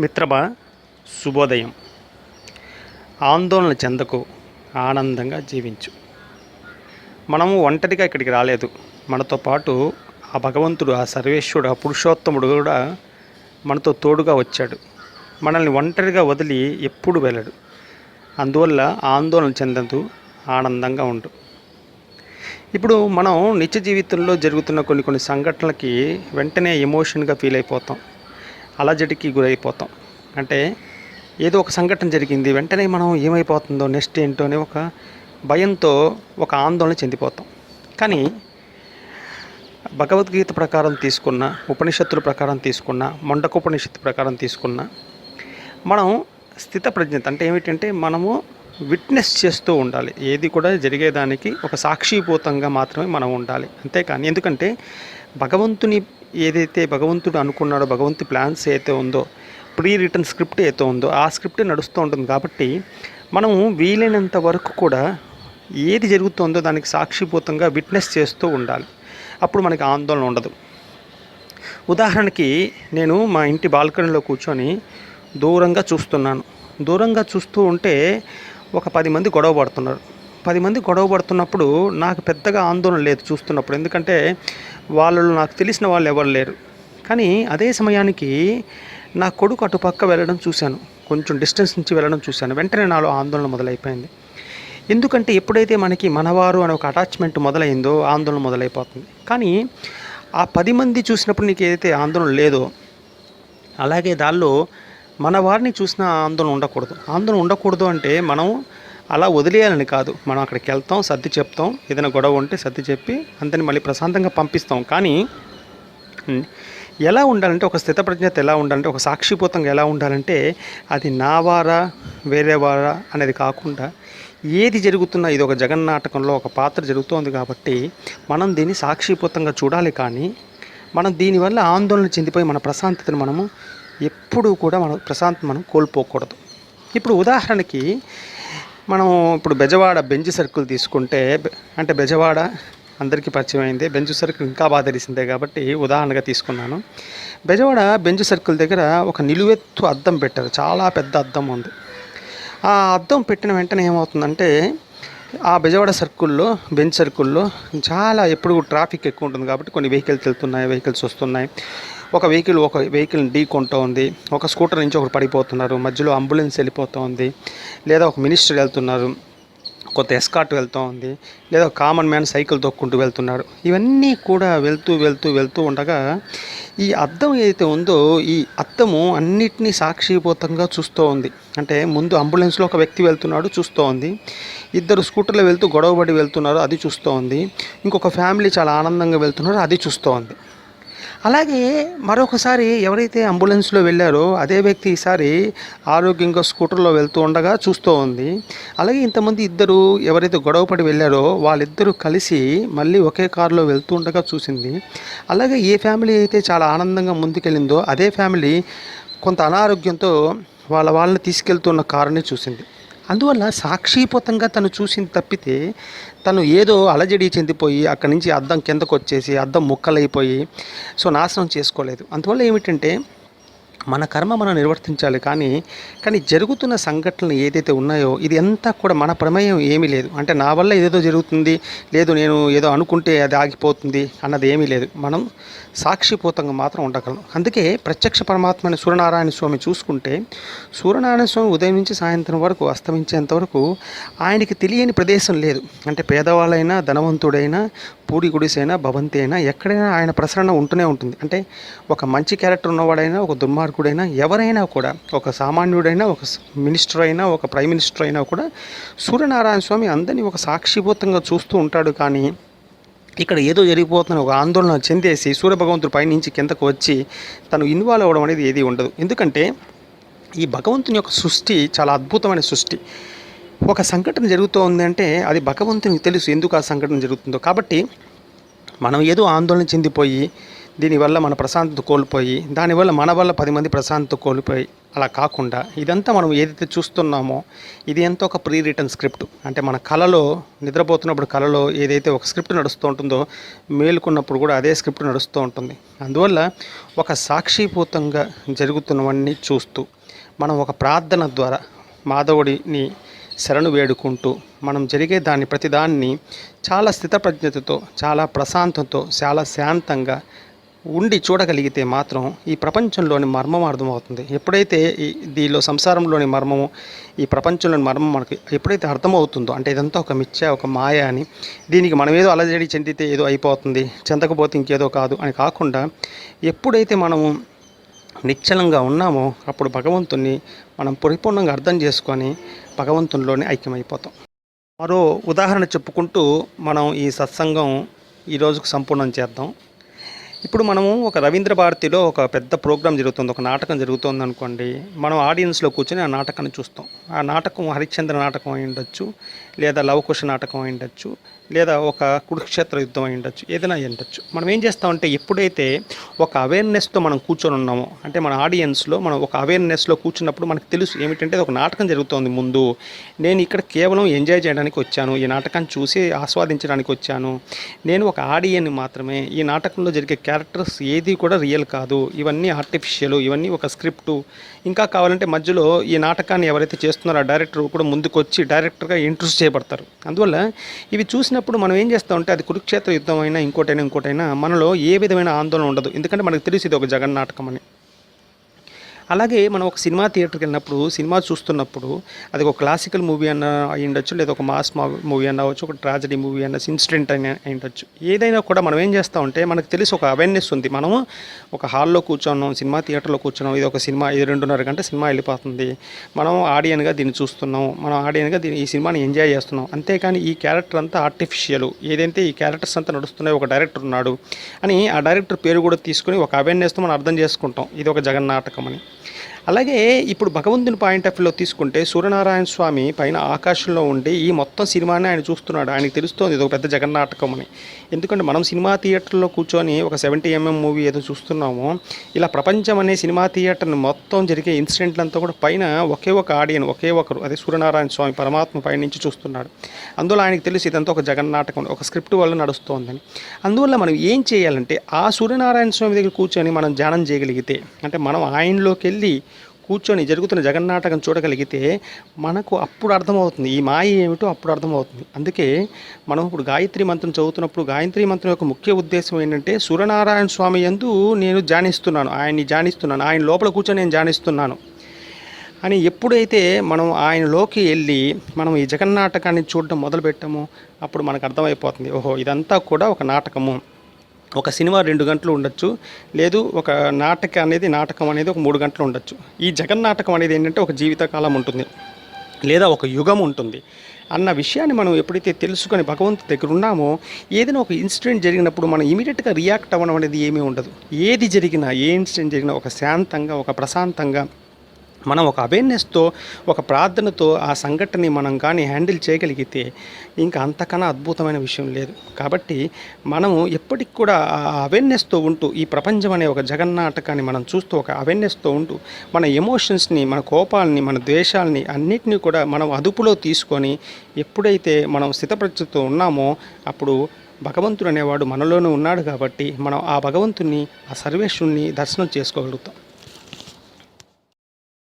మిత్రమా శుభోదయం. ఆందోళన చెందకు ఆనందంగా జీవించు. మనము ఒంటరిగా ఇక్కడికి రాలేదు. మనతో పాటు ఆ భగవంతుడు ఆ సర్వేశ్వరుడు ఆ పురుషోత్తముడు కూడా మనతో తోడుగా వచ్చాడు. మనల్ని ఒంటరిగా వదిలి ఎప్పుడు వెళ్ళడు. అందువల్ల ఆందోళన చెందదు ఆనందంగా ఉండు. ఇప్పుడు మనం నిత్య జీవితంలో జరుగుతున్న కొన్ని కొన్ని సంఘటనలకి వెంటనే ఎమోషన్గా ఫీల్ అయిపోతాం. అలజడికి గురైపోతాం. అంటే ఏదో ఒక సంఘటన జరిగింది వెంటనే మనం ఏమైపోతుందో నెక్స్ట్ ఏంటో అనే ఒక భయంతో ఒక ఆందోళన చెందిపోతాం. కానీ భగవద్గీత ప్రకారం తీసుకున్న ఉపనిషత్తుల ప్రకారం తీసుకున్న మొండకోపనిషత్తు ప్రకారం తీసుకున్న మనం స్థితప్రజ్ఞత అంటే ఏమిటంటే మనము విట్నెస్ చేస్తూ ఉండాలి. ఏది కూడా జరిగేదానికి ఒక సాక్షిభూతంగా మాత్రమే మనం ఉండాలి. అంతేకాని ఎందుకంటే భగవంతుని ఏదైతే భగవంతుడు అనుకున్నాడో భగవంతు ప్లాన్స్ అయితే ఉందో ప్రీ రిటర్న్ స్క్రిప్ట్ అయితే ఉందో ఆ స్క్రిప్ట్ నడుస్తూ ఉంటుంది కాబట్టి మనం వీలైనంత వరకు కూడా ఏది జరుగుతుందో దానికి సాక్షిభూతంగా విట్నెస్ చేస్తూ ఉండాలి. అప్పుడు మనకి ఆందోళన ఉండదు. ఉదాహరణకి నేను మా ఇంటి బాల్కనీలో కూర్చొని దూరంగా చూస్తున్నాను. దూరంగా చూస్తూ ఉంటే ఒక పది మంది గొడవ పడుతున్నారు. పది మంది గొడవ పడుతున్నప్పుడు నాకు పెద్దగా ఆందోళన లేదు చూస్తున్నప్పుడు. ఎందుకంటే వాళ్ళు నాకు తెలిసిన వాళ్ళు ఎవరు లేరు. కానీ అదే సమయానికి నా కొడుకు అటుపక్క వెళ్ళడం చూశాను. కొంచెం డిస్టెన్స్ నుంచి వెళ్ళడం చూశాను. వెంటనే నాలో ఆందోళన మొదలైపోయింది. ఎందుకంటే ఎప్పుడైతే మనకి మనవారు అనే ఒక అటాచ్మెంట్ మొదలైందో ఆందోళన మొదలైపోతుంది. కానీ ఆ పది మంది చూసినప్పుడు నీకు ఏదైతే ఆందోళన లేదో అలాగే దానిలో మన వారిని చూసిన ఆందోళన ఉండకూడదు. ఆందోళన ఉండకూడదు అంటే మనం అలా వదిలేయాలని కాదు. మనం అక్కడికి వెళ్తాం సర్ది చెప్తాం ఏదైనా గొడవ ఉంటే సర్ది చెప్పి అంతని మళ్ళీ ప్రశాంతంగా పంపిస్తాం. కానీ ఎలా ఉండాలంటే ఒక స్థితప్రజ్ఞత ఎలా ఉండాలంటే ఒక సాక్షిభూతంగా ఎలా ఉండాలంటే అది నా వారా వేరే వారా అనేది కాకుండా ఏది జరుగుతున్నా ఇది ఒక జగన్నాటకంలో ఒక పాత్ర జరుగుతోంది కాబట్టి మనం దీన్ని సాక్షిభూతంగా చూడాలి కానీ మనం దీనివల్ల ఆందోళన చెందిపోయి మన ప్రశాంతతను మనము ఎప్పుడూ కూడా మనం ప్రశాంతత మనం కోల్పోకూడదు. ఇప్పుడు ఉదాహరణకి మనం ఇప్పుడు బెజవాడ బెంచ్ సర్కిల్ తీసుకుంటే బె- అంటే బెజవాడ అందరికీ పరిచయం అయింది బెంజ్ సర్కిల్ ఇంకా బాగా తెలిసిందే కాబట్టి ఉదాహరణగా తీసుకున్నాను. బెజవాడ బెంచ్ సర్కిల్ దగ్గర ఒక నిలువెత్తు అద్దం పెట్టారు చాలా పెద్ద అద్దం ఉంది. ఆ అద్దం పెట్టిన వెంటనే ఏమవుతుందంటే ఆ బెజవాడ సర్కిల్లో బెంచ్ సర్కిల్లో చాలా ఎప్పుడు ట్రాఫిక్ ఎక్కువ ఉంటుంది కాబట్టి కొన్ని వెహికల్స్ వెళ్తున్నాయి వెహికల్స్ వస్తున్నాయి. ఒక వెహికల్ ఒక వెహికల్ని ఢీ కొంటూ ఉంది ఒక స్కూటర్ నుంచి ఒకరు పడిపోతున్నారు. మధ్యలో అంబులెన్స్ వెళ్ళిపోతూ ఉంది లేదా ఒక మినిస్టర్ వెళ్తున్నారు. కొత్త ఎస్కాట్ వెళ్తూ ఉంది లేదా ఒక కామన్ మ్యాన్ సైకిల్ తొక్కుంటూ వెళ్తున్నాడు ఇవన్నీ కూడా వెళ్తూ వెళ్తూ వెళ్తూ ఉండగా ఈ అద్దం ఏదైతే ఉందో ఈ అద్దము అన్నిటినీ సాక్షిభూతంగా చూస్తూ ఉంది అంటే ముందు అంబులెన్స్లో ఒక వ్యక్తి వెళ్తున్నాడు చూస్తూ ఉంది ఇద్దరు స్కూటర్లో వెళ్తూ గొడవపడి వెళ్తున్నారు అది చూస్తూ ఉంది ఇంకొక ఫ్యామిలీ చాలా ఆనందంగా వెళ్తున్నారు అది చూస్తూ ఉంది అలాగే మరొకసారి ఎవరైతే అంబులెన్స్లో వెళ్ళారో అదే వ్యక్తి ఈసారి ఆరోగ్యంగా స్కూటర్లో వెళ్తూ ఉండగా చూస్తూ ఉంది. అలాగే ఇంతమంది ఇద్దరు ఎవరైతే గొడవపడి వెళ్ళారో వాళ్ళిద్దరూ కలిసి మళ్ళీ ఒకే కారులో వెళ్తూ ఉండగా చూసింది. అలాగే ఏ ఫ్యామిలీ అయితే చాలా ఆనందంగా ముందుకెళ్ళిందో అదే ఫ్యామిలీ కొంత అనారోగ్యంతో వాళ్ళ వాళ్ళని తీసుకెళ్తున్న కారుని చూసింది. అందువల్ల సాక్షిపోతంగా తను చూసింది తప్పితే తను ఏదో అలజడి చెందిపోయి అక్కడి నుంచి అద్దం కిందకు వచ్చేసి అద్దం ముక్కలైపోయి సో నాశనం చేసుకోలేదు. అందువల్ల ఏమిటంటే మన కర్మ మనం నిర్వర్తించాలి కానీ కానీ జరుగుతున్న సంఘటనలు ఏదైతే ఉన్నాయో ఇది అంతా కూడా మన ప్రమేయం ఏమీ లేదు. అంటే నా వల్ల ఏదేదో జరుగుతుంది లేదు నేను ఏదో అనుకుంటే అది ఆగిపోతుంది అన్నది ఏమీ లేదు. మనం సాక్షిపూతంగా మాత్రం ఉండగలం. అందుకే ప్రత్యక్ష పరమాత్మని సూర్యనారాయణ స్వామి చూసుకుంటే సూర్యనారాయణ స్వామి ఉదయం నుంచి సాయంత్రం వరకు అస్తమించేంత వరకు ఆయనకి తెలియని ప్రదేశం లేదు. అంటే పేదవాళ్ళైనా ధనవంతుడైనా పూడి గుడిసైనా భవంతి అయినా ఎక్కడైనా ఆయన ప్రసరణ ఉంటూనే ఉంటుంది. అంటే ఒక మంచి క్యారెక్టర్ ఉన్నవాడైనా ఒక దుర్మార్గుడైనా ఎవరైనా కూడా ఒక సామాన్యుడైనా ఒక మినిస్టర్ అయినా ఒక ప్రైమ్ మినిస్టర్ అయినా కూడా సూర్యనారాయణ స్వామి అందరినీ ఒక సాక్షిభూతంగా చూస్తూ ఉంటాడు. కానీ ఇక్కడ ఏదో జరిగిపోతున్న ఒక ఆందోళన చెందేసి సూర్యభగవంతుడు పైనుంచి కిందకు వచ్చి తను ఇన్వాల్వ్ అవ్వడం అనేది ఏది ఉండదు. ఎందుకంటే ఈ భగవంతుని యొక్క సృష్టి చాలా అద్భుతమైన సృష్టి. ఒక సంఘటన జరుగుతోంది ఉందంటే అది భగవంతునికి తెలుసు ఎందుకు ఆ సంఘటన జరుగుతుందో. కాబట్టి మనం ఏదో ఆందోళన చెందిపోయి దీనివల్ల మన ప్రశాంతత కోల్పోయి దానివల్ల మన వల్ల పది మంది ప్రశాంతత కోల్పోయి అలా కాకుండా ఇదంతా మనం ఏదైతే చూస్తున్నామో ఇది ఎంతో ఒక ప్రీ రిటర్న్ స్క్రిప్ట్ అంటే మన కళలో నిద్రపోతున్నప్పుడు కళలో ఏదైతే ఒక స్క్రిప్ట్ నడుస్తూ ఉంటుందో మేలుకున్నప్పుడు కూడా అదే స్క్రిప్ట్ నడుస్తూ ఉంటుంది. అందువల్ల ఒక సాక్షిభూతంగా జరుగుతున్నవన్నీ చూస్తూ మనం ఒక ప్రార్థన ద్వారా మాధవుడిని శరణు వేడుకుంటూ మనం జరిగే దాన్ని ప్రతిదాన్ని చాలా స్థితప్రజ్ఞతతో చాలా ప్రశాంతంతో చాలా శాంతంగా ఉండి చూడగలిగితే మాత్రం ఈ ప్రపంచంలోని మర్మం అర్థమవుతుంది. ఎప్పుడైతే ఈ దీనిలో సంసారంలోని మర్మము ఈ ప్రపంచంలోని మర్మం మనకి ఎప్పుడైతే అర్థమవుతుందో అంటే ఇదంతా ఒక మిథ్య ఒక మాయ అని దీనికి మనం ఏదో అలజడి చెందితే ఏదో అయిపోతుంది చెందకపోతే ఇంకేదో కాదు అని కాకుండా ఎప్పుడైతే మనము నిశ్చలంగా ఉన్నామో అప్పుడు భగవంతుణ్ణి మనం పరిపూర్ణంగా అర్థం చేసుకొని భగవంతునిలోనే ఐక్యమైపోతాం. మరో ఉదాహరణ చెప్పుకుంటూ మనం ఈ సత్సంగం ఈ రోజుకు సంపూర్ణం చేద్దాం. ఇప్పుడు మనము ఒక రవీంద్ర భారతిలో ఒక పెద్ద ప్రోగ్రాం జరుగుతుంది ఒక నాటకం జరుగుతుంది అనుకోండి. మనం ఆడియన్స్లో కూర్చొని ఆ నాటకాన్ని చూస్తాం. ఆ నాటకం హరిశ్చంద్ర నాటకం అయి ఉండొచ్చు లేదా లవకుశ నాటకం అయి ఉండొచ్చు. లేదా ఒక కురుక్షేత్ర యుద్ధం అయి ఉండొచ్చు ఏదైనా అయి ఉండొచ్చు. మనం ఏం చేస్తామంటే ఎప్పుడైతే ఒక అవేర్నెస్తో మనం కూర్చొని ఉన్నామో అంటే మన ఆడియన్స్లో మనం ఒక అవేర్నెస్లో కూర్చున్నప్పుడు మనకు తెలుసు ఏమిటంటే ఒక నాటకం జరుగుతోంది ముందు. నేను ఇక్కడ కేవలం ఎంజాయ్ చేయడానికి వచ్చాను ఈ నాటకాన్ని చూసి ఆస్వాదించడానికి వచ్చాను. నేను ఒక ఆడియన్ మాత్రమే ఈ నాటకంలో జరిగే క్యారెక్టర్స్ ఏది కూడా రియల్ కాదు. ఇవన్నీ ఆర్టిఫిషియల్ ఇవన్నీ ఒక స్క్రిప్టు ఇంకా కావాలంటే మధ్యలో ఈ నాటకాన్ని ఎవరైతే చేస్తున్నారో ఆ డైరెక్టర్ కూడా ముందుకు వచ్చి డైరెక్టర్గా ఇంట్రెస్ట్ చేయబడతారు. అందువల్ల ఇవి చూసిన చూసినప్పుడు మనం ఏం చేస్తామంటే అది కురుక్షేత్ర యుద్ధం అయినా ఇంకోటైనా ఇంకోటైనా మనలో ఏ విధమైన ఆందోళన ఉండదు. ఎందుకంటే మనకు తెలిసి ఇది ఒక జగన్నాటకం అని అలాగే మనం ఒక సినిమా థియేటర్కి వెళ్ళినప్పుడు సినిమా చూస్తున్నప్పుడు అది ఒక క్లాసికల్ మూవీ అన్న అయి ఉండొచ్చు లేదా ఒక మాస్ మూవీ అన్న అవ్వచ్చు ఒక ట్రాజడీ మూవీ అన్న ఇన్సిడెంట్ అయిన అయి ఉండొచ్చు ఏదైనా కూడా మనం ఏం చేస్తామంటే మనకు తెలిసి ఒక అవేర్నెస్ ఉంది. మనము ఒక హాల్లో కూర్చున్నాం సినిమా థియేటర్లో కూర్చున్నాం ఇది ఒక సినిమా ఇది రెండున్నర గంట సినిమా వెళ్ళిపోతుంది. మనం ఆడియన్గా దీన్ని చూస్తున్నాం మనం ఆడియన్గా దీన్ని ఈ సినిమాని ఎంజాయ్ చేస్తున్నాం. అంతేకాని ఈ క్యారెక్టర్ అంతా ఆర్టిఫిషియల్. ఏదైతే ఈ క్యారెక్టర్స్ అంతా నడుస్తున్నాయి ఒక డైరెక్టర్ ఉన్నాడు అని ఆ డైరెక్టర్ పేరు కూడా తీసుకుని ఒక అవేర్నెస్తో మనం అర్థం చేసుకుంటాం. ఇది ఒక జగన్నాటకం అని అలాగే ఇప్పుడు భగవంతుని పాయింట్ ఆఫ్ వ్యూలో తీసుకుంటే సూర్యనారాయణ స్వామి పైన ఆకాశంలో ఉండి ఈ మొత్తం సినిమాని ఆయన చూస్తున్నాడు. ఆయనకు తెలుస్తోంది ఇది ఒక పెద్ద జగన్నాటకం అని. ఎందుకంటే మనం సినిమా థియేటర్లో కూర్చొని ఒక సెవెంటీ ఎంఎం మూవీ ఏదో చూస్తున్నామో ఇలా ప్రపంచం అనే సినిమా థియేటర్ని మొత్తం జరిగే ఇన్సిడెంట్లంతా కూడా పైన ఒకే ఒక ఆడియన్ ఒకే ఒకరు అదే సూర్యనారాయణ స్వామి పరమాత్మ పైనుంచి చూస్తున్నాడు. అందువల్ల ఆయనకు తెలుసు ఇదంతా ఒక జగన్నాటకం ఒక స్క్రిప్ట్ వల్ల నడుస్తోందని. అందువల్ల మనం ఏం చేయాలంటే ఆ సూర్యనారాయణ స్వామి దగ్గర కూర్చొని మనం ధ్యానం చేయగలిగితే అంటే మనం ఆయనలోకి వెళ్ళి కూర్చొని జరుగుతున్న జగన్నాటకం చూడగలిగితే మనకు అప్పుడు అర్థమవుతుంది. ఈ మాయ ఏమిటో అప్పుడు అర్థమవుతుంది. అందుకే మనం ఇప్పుడు గాయత్రి మంత్రం చదువుతున్నప్పుడు గాయత్రి మంత్రం యొక్క ముఖ్య ఉద్దేశం ఏంటంటే సూర్యనారాయణ స్వామి యందు నేను ధ్యానిస్తున్నాను. ఆయన్ని ధ్యానిస్తున్నాను. ఆయన లోపల కూర్చొని నేను ధ్యానిస్తున్నాను. అని ఎప్పుడైతే మనం ఆయనలోకి వెళ్ళి మనం ఈ జగన్నాటకాన్ని చూడడం మొదలుపెట్టామో అప్పుడు మనకు అర్థమైపోతుంది. ఓహో ఇదంతా కూడా ఒక నాటకము. ఒక సినిమా రెండు గంటలు ఉండొచ్చు. లేదు ఒక నాటక అనేది నాటకం అనేది ఒక మూడు గంటలు ఉండొచ్చు. ఈ జగన్నాటకం అనేది ఏంటంటే ఒక జీవితకాలం ఉంటుంది. లేదా ఒక యుగం ఉంటుంది. అన్న విషయాన్ని మనం ఎప్పుడైతే తెలుసుకొని భగవంతు దగ్గర ఉన్నామో ఏదైనా ఒక ఇన్సిడెంట్ జరిగినప్పుడు మనం ఇమీడియట్గా రియాక్ట్ అవ్వడం అనేది ఏమీ ఉండదు. ఏది జరిగినా ఏ ఇన్సిడెంట్ జరిగినా ఒక శాంతంగా ఒక ప్రశాంతంగా మనం ఒక అవేర్నెస్తో ఒక ప్రార్థనతో ఆ సంఘటనని మనం కానీ హ్యాండిల్ చేయగలిగితే ఇంకా అంతకన్నా అద్భుతమైన విషయం లేదు. కాబట్టి మనము ఎప్పటికి కూడా ఆ అవేర్నెస్తో ఉంటూ ఈ ప్రపంచం అనే ఒక జగన్నాటకాన్ని మనం చూస్తూ ఒక అవేర్నెస్తో ఉంటూ మన ఎమోషన్స్ని మన కోపాలని మన ద్వేషాలని అన్నిటినీ కూడా మనం అదుపులో తీసుకొని ఎప్పుడైతే మనం స్థితప్రజ్ఞతో ఉన్నామో అప్పుడు భగవంతుడు అనేవాడు మనలోనే ఉన్నాడు కాబట్టి మనం ఆ భగవంతుని ఆ సర్వేశ్వరుణ్ణి దర్శనం చేసుకోగలుగుతాం.